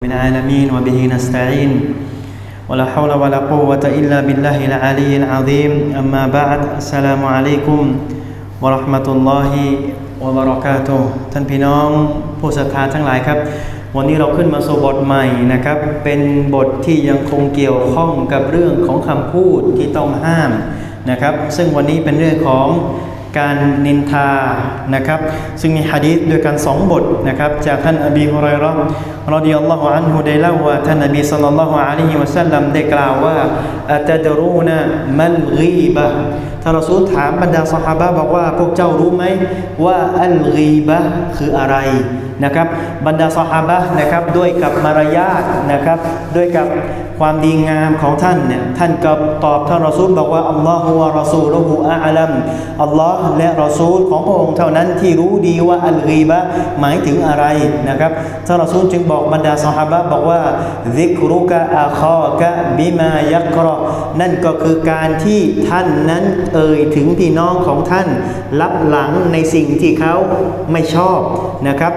من العالمين وبه نستعين ولا حول ولا قوة إلا بالله العلي العظيم أما بعد السلام عليكم ورحمة الله وبركاته ท่านพี่น้องผู้ศรัทธาทั้งหลายครับ วันนี้เราขึ้นมาสู่บทใหม่นะครับ เป็นบทที่ยังคงเกี่ยวข้องกับเรื่องของคำพูดที่ต้องห้ามนะครับ ซึ่งวันนี้เป็นเรื่องของ การนินทานะครับ ซึ่งมีฮะดีษด้วยกันสองบทนะครับ จากท่านอบีฮุไรเราะห์รดิยัลลอฮุอันฮุได้เล่าว่าท่านนบีศ็อลลัลลอฮุอะลัยฮิวะซัลลัมได้กล่าวว่าอัตดรูนะมัลกีบะท่านรอซูลถามบรรดาซอฮาบะบอกว่าพวกเจ้ารู้ไหมว่าอัลกีบะคืออะไรนะครับ บรรดาซอฮาบะนะครับด้วยกับมารยาทนะครับด้วยกับ ความดีงามของท่านเนี่ยท่านก็ตอบท่านรอซูลบอกว่าอัลลอฮฺวะรอซูลุฮูอาลัมอัลลอฮ์และรอซูลของพระองค์เท่านั้นที่รู้ดีว่าอัลกีบะหมายถึงอะไรนะครับท่านรอซูลจึงบอกบรรดาซอฮาบะห์บอกว่าซิกรุกะอาคอกะบิมายักรอนั่นก็คือการที่ท่านนั้นเอ่ยถึงพี่น้องของท่าน รับหลังในสิ่งที่เขาไม่ชอบนะครับ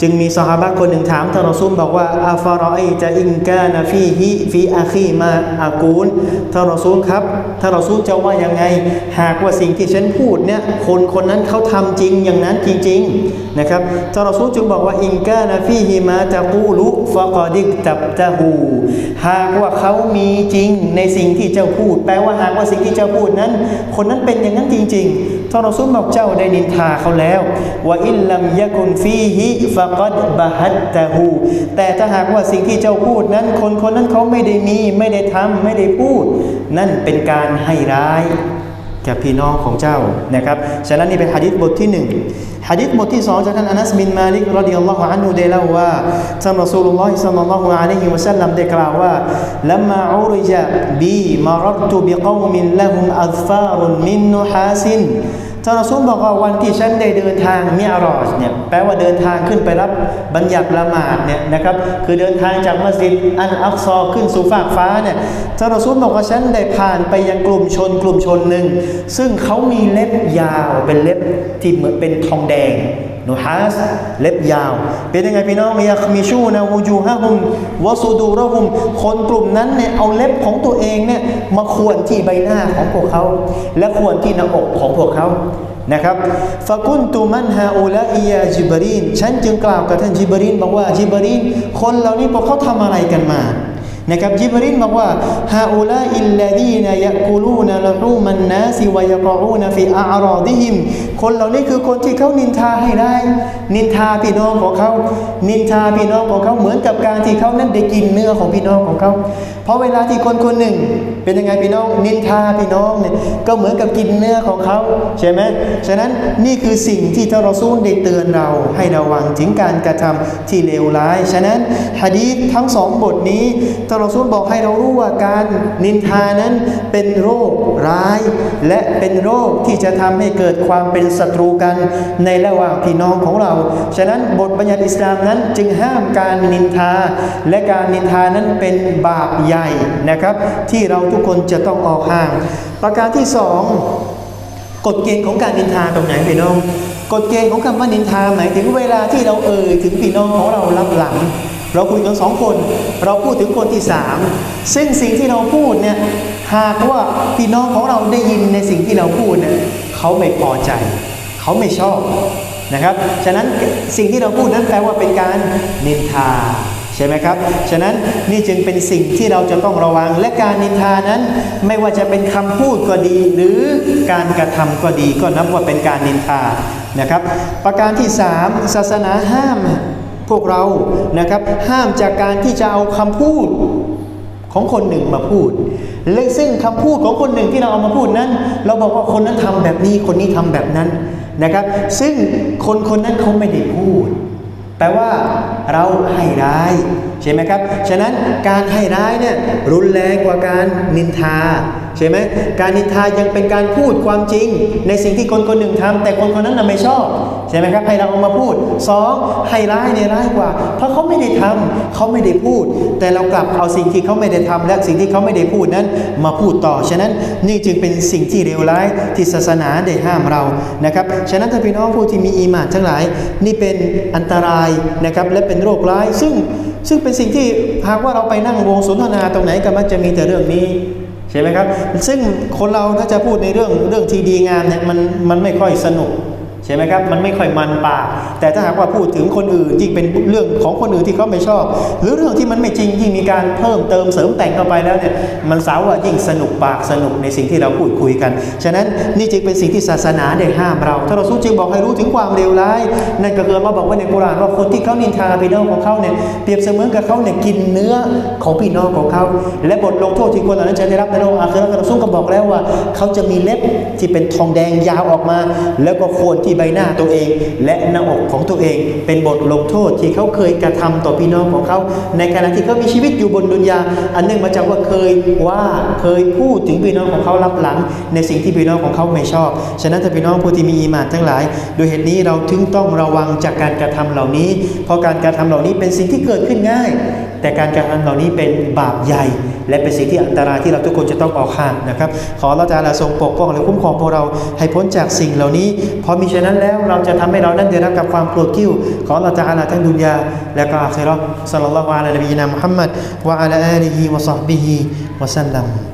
จึงมีซอฮาบคนหนึ่งถามท่านรอซูลบอกว่าอาฟารอไอจะอินกานะฟีฮิฟีอาคีมาอากูลท่านรอซูลครับท่านรอซูลจะว่ายังไง หากว่าสิ่งที่ฉันพูดเนี่ยคนคนนั้นเขาทำจริงอย่างนั้นจริงๆนะครับท่านรอซูลจึงบอกว่าอินกานะฟีฮิมาตะกูลุฟะกอดิกตับตะฮูหากว่าเขามีจริงในสิ่งที่เจ้าพูด แปลว่าหากว่าสิ่งที่เจ้าพูดนั้น คนนั้นเป็นอย่างนั้นจริงๆท่านรอซูลบอกเจ้าได้นินทาเขาแล้วว่าอิลลัมยะกุนฟีฮิฟะกอดบะฮัตตะฮูแต่ถ้าหากว่าสิ่งที่เจ้าพูดนั้น คนคนนั้นเขาไม่ได้มีไม่ได้ทำไม่ได้พูด นั่นเป็นการให้ร้ายกับพี่น้องของเจ้านะครับฉะนั้นนี่เป็นหะดิษบทที่หนึ่งหะดิษบทที่สองจากท่านอานัสบินมาลิกรดิยัลลอฮุอันฮุได้เล่าว่าท่านรอซูลุลลอฮิศ็อลลัลลอฮุอะลัยฮิวะซัลลัมได้กล่าวว่าลัมมาอุริจบีมารัตตุบิกอมินละฮุมอัซฟารุนมินนุฮาซิน ท่านรอซูลบอกว่าวันที่ฉันได้เดินทางมิอารอชเนี่ยแปลว่าเดินทางขึ้นไปรับบัญญัติละหมาดเนี่ยนะครับคือเดินทางจากมัสยิดอันอักซอขึ้นสู่ฟากฟ้าเนี่ยท่านรอซูลบอกว่าฉันได้ผ่านไปยังกลุ่มชนกลุ่มชนหนึ่งซึ่งเขามีเล็บยาวเป็นเล็บที่เหมือนเป็นทองแดง นูฮัสเล็บยาว เป็นยังไงพี่น้องยักมีชูนะวูจูฮะฮุมวะซูดูระฮุม คนกลุ่มนั้นเนี่ยเอาเล็บของตัวเองเนี่ยมาขวนที่ใบหน้าของพวกเขา และขวนที่หน้าอกของพวกเขานะครับฟะกุนตุมันฮาอูลาอียาจิบรีนฉันจึงกล่าวกับท่านจิบรีนบอกว่าจิบรีนคนเหล่านี้พวกเขาทำอะไรกันมา นะครับจิบรีนบอกว่าฮาอูลาอิลลาดีนยะกูลูนละฮูมันนาซิวยะกอูนฟิอารอดิฮิม คนเหล่านี้คือคนที่เขานินทาให้ได้ นินทาพี่น้องของเขา นินทาพี่น้องของเขาเหมือนกับการที่เขานั้นได้กินเนื้อของพี่น้องของเขา เพราะเวลาที่คนคนหนึ่ง เป็นยังไงพี่น้อง นินทาพี่น้องเนี่ยก็เหมือนกับกินเนื้อของเขาใช่ไหมฉะนั้นนี่คือสิ่งที่ท่านรอซูลได้เตือนเราให้ระวังถึงการกระทำที่เลวร้าย ฉะนั้นฮะดีษทั้งสองบทนี้ท่านรอซูลบอกให้เรารู้ว่าการนินทานั้นเป็นโรคร้าย และเป็นโรคที่จะทำให้เกิดความเป็นศัตรูกันในระหว่างพี่น้องของเรา ฉะนั้นบทบัญญัติอิสลามนั้นจึงห้ามการนินทา และการนินทานั้นเป็นบาปใหญ่นะครับ ที่เราทุกคนจะต้องออกห่าง ประการที่สองกฎเกณฑ์ของการนินทาตรงไหนพี่น้อง กฎเกณฑ์ของคำว่านินทาหมายถึงเวลาที่เราเอ่ยถึงพี่น้องของเรารับหลัง เราคุยกันสองคน เราพูดถึงคนที่สามซึ่งสิ่งที่เราพูดเนี่ยหากว่าพี่น้องของเราได้ยินในสิ่งที่เราพูดเนี่ยเขาไม่พอใจ เขาไม่ชอบนะครับ ฉะนั้นสิ่งที่เราพูดนั้นแปลว่าเป็นการนินทาใช่ไหมครับ ฉะนั้นนี่จึงเป็นสิ่งที่เราจะต้องระวัง และการนินทานั้น ไม่ว่าจะเป็นคำพูดก็ดี หรือการกระทำก็ดีก็นับว่าเป็นการนินทานะครับ ประการที่สามศาสนาห้าม พวกเรานะครับห้ามจากการที่จะเอาคำพูดของคนหนึ่งมาพูด และซึ่งคำพูดของคนหนึ่งที่เราเอามาพูดนั้น เราบอกว่าคนนั้นทำแบบนี้คนนี้ทำแบบนั้นนะครับ ซึ่งคนคนนั้นเขาไม่ได้พูด แปลว่าเราให้ร้ายใช่ไหมครับ ฉะนั้นการให้ร้ายเนี่ยรุนแรงกว่าการนินทาใช่ไหมการนินทายังเป็นการพูดความจริง ในสิ่งที่คนคนหนึ่งทำแต่คนคนนั้นน่ะไม่ชอบใช่ไหมครับให้เราเอามาพูดสองให้ร้ายเนี่ยร้ายกว่า เพราะเขาไม่ได้ทำเขาไม่ได้พูด แต่เรากลับเอาสิ่งที่เขาไม่ได้ทำและสิ่งที่เขาไม่ได้พูดนั้น มาพูดต่อฉะนั้นนี่จึงเป็นสิ่งที่เลวร้ายที่ศาสนาได้ห้ามเรานะครับฉะนั้นถ้าพี่น้องผู้ที่มีอีหมานทั้งหลาย นี่เป็นอันตรายนะครับและเป็นโรคร้ายซึ่ง ซึ่งเป็นสิ่งที่หากว่าเราไปนั่งวงสนทนาตรงไหนก็มักจะมีแต่เรื่องนี้ใช่ไหมครับ ซึ่งคนเราถ้าจะพูดในเรื่องเรื่องที่ดีงามเนี่ยมันมันไม่ค่อยสนุก ช่ไหมครับมันไม่ค่อยมันปาก แต่ถ้าหากว่าพูดถึงคนอื่นยิ่งเป็นเรื่องของคนอื่นที่เขาไม่ชอบ หรือเรื่องที่มันไม่จริงยิ่งมีการเพิ่มเติมเสริมแต่งเข้าไปแล้วเนี่ยมันสาวว่ายิ่งสนุกปากสนุกในสิ่งที่เราพูดคุยกัน ฉะนั้นนี่จึงเป็นสิ่งที่ศาสนาได้ห้ามเรา ถ้าเราสู้จึงบอกให้รู้ถึงความเลวร้ายนั่นก็คือมาบอกว่าในกุรานว่าคนที่เขานินทาพี่น้องของเขาเนี่ยเปรียบเสมือนกับเขาเนี่ยกินเนื้อของพี่น้องของเขาและบทลงโทษที่คนเหล่านั้นจะได้รับในโลกอาคิเราะห์เราซุ่งก็บอกแล้วว่า เขาจะมีเล็บที่เป็นทองแดงยาวออกมา แล้วก็โคนที่ใบหน้าตัวเอง และหน้าอกของตัวเอง เป็นบทลงโทษที่เขาเคยกระทำต่อพี่น้องของเขา ในขณะที่เขามีชีวิตอยู่บนดุนยา อันเนื่องมาจากว่าเคยว่าเคยพูดถึงพี่น้องของเขารับหลัง ในสิ่งที่พี่น้องของเขาไม่ชอบ ฉะนั้นถ้าพี่น้องผู้ที่มีอีมานทั้งหลาย โดยเหตุนี้เราถึงต้องระวังจากการกระทำเหล่านี้ เพราะการกระทำเหล่านี้เป็นสิ่งที่เกิดขึ้นง่าย แต่การกระทำเหล่านี้เป็นบาปใหญ่ และเป็นสิ่งที่อันตรายที่เราทุกคนจะต้องออกห่างนะครับ ขอเราจะลาทรงปกป้องและคุ้มครองพวกเราให้พ้นจากสิ่งเหล่านี้ พอมีฉะนั้นแล้วเราจะทำให้เรานั้นได้รับกับความโปรดกิ้ว ขอเราจะอาลาทั้งดุนยาและก็อาคิรอสัลลัลลอฮุอะลัยฮิวะซัลลัมมุฮัมมัดวะอะลาอาลีฮิวะซอฮบิฮิวะซัลลัม